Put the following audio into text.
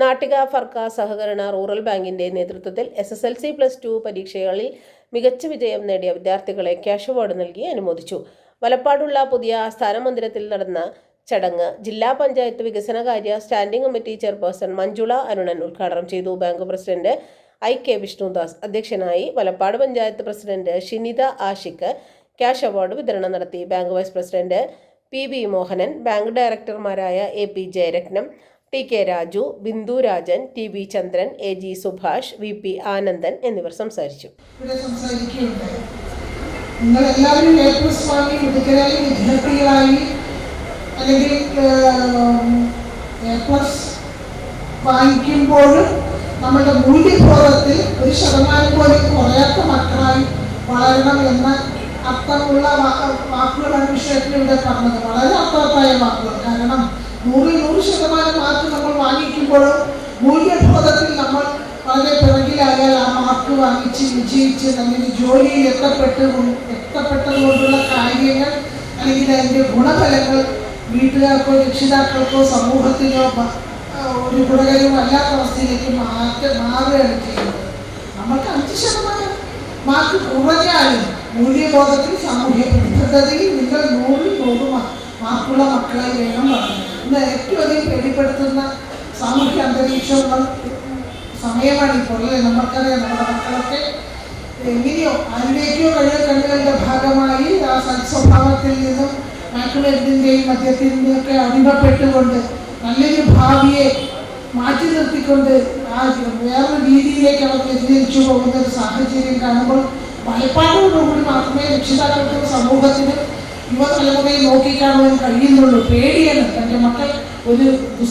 നാട്ടിക ഫർക്ക സഹകരണ റൂറൽ ബാങ്കിന്റെ നേതൃത്വത്തിൽ S S L C plus two പരീക്ഷകളിൽ മികച്ച വിജയം നേടിയ വിദ്യാർത്ഥികളെ ക്യാഷ് അവാർഡ് നൽകി അനുമോദിച്ചു. വലപ്പാടുള്ള പുതിയ ആസ്ഥാന മന്ദിരത്തിൽ നടന്ന ചടങ്ങ് ജില്ലാ പഞ്ചായത്ത് വികസനകാര്യ standing committee chairperson Manjula Arunan ഉദ്ഘാടനം ചെയ്തു. Bank president I K Vishnudas അധ്യക്ഷനായി Valappad panchayat president Shinitha Ashik cash award വിതരണം നടത്തി. Bank vice president P B Mohanan bank ഡയറക്ടർമാരായ A P Jayaratnam T K Raju Bindu Rajan T V Chandran A G Subhash V P Anandan എന്നിവർ സംസാരിച്ചു. ഇവിടെ വിദ്യാർത്ഥികളായി അല്ലെങ്കിൽ നമ്മുടെ മൂല്യബോധത്തിൽ ഒരു ശതമാനം പോലും കുറയാത്ത മക്കളായി വളരണം എന്ന അർത്ഥമുള്ള വാക്കുകളാണ് വിഷയത്തിൽ ഇവിടെ പറഞ്ഞത്. വളരെ അർത്ഥവത്തായ വാക്കുകൾ. കാരണം നൂറിൽ നൂറ് ശതമാനം മാർക്ക് നമ്മൾ വാങ്ങിക്കുമ്പോഴും മൂല്യബോധത്തിൽ നമ്മൾ വളരെ പിറകിലായാൽ ആ മാർക്ക് വാങ്ങിച്ച് വിജയിച്ച് നമ്മുടെ ജോലിയിൽ എത്തപ്പെട്ട് എത്തപ്പെട്ടതുകൊണ്ടുള്ള കാര്യങ്ങൾ അല്ലെങ്കിൽ അതിന്റെ ഗുണഫലങ്ങൾ വീട്ടുകാർക്കോ രക്ഷിതാക്കൾക്കോ സമൂഹത്തിനോ ഒരു ഗുണകരമല്ലാത്ത അവസ്ഥയിലേക്ക് മാറ്റ മാറുകയാണ് ചെയ്യുന്നത്. നമുക്ക് അഞ്ച് ശതമാനം മാർക്ക് കുറഞ്ഞാലും മൂല്യബോധത്തിൽ സാമൂഹ്യ പ്രതിബദ്ധതയിൽ നിങ്ങൾ നൂറിൽ നൂറ് മാർക്കുള്ള മക്കളെ വേണം പറഞ്ഞു ഇന്ന് ഏറ്റവും അധികം പേടിപ്പെടുത്തുന്ന സാമൂഹ്യ അന്തരീക്ഷമുള്ള സമയമാണ് ഇപ്പോൾ അല്ലേ? നമുക്കറിയാം നമ്മുടെ മക്കളൊക്കെ എങ്ങനെയോ അതിലേക്കോ കഴിവ് കണ്ടുകളുടെ ഭാഗമായി ആ സത്സ്വഭാവത്തിൽ നിന്നും മയക്കുമരുന്നിന്റെയും മദ്യത്തിന്റെയും ഒക്കെ അടിമപ്പെട്ടുകൊണ്ട് നല്ലൊരു ഭാവിയെ മാറ്റി നിർത്തിക്കൊണ്ട് ആ വേറൊരു രീതിയിലേക്ക് അവർ വ്യതിചലിച്ചു പോകുന്ന ഒരു സാഹചര്യം കാണുമ്പോൾ ഭയപ്പാടോടുകൂടി മാത്രമേ രക്ഷിതാക്കൾക്കും സമൂഹത്തിനും യുവതലമുറയെ നോക്കിക്കാണുവാൻ കഴിയുന്നുള്ളൂ. പേടിയാണ്. mãe, olhando para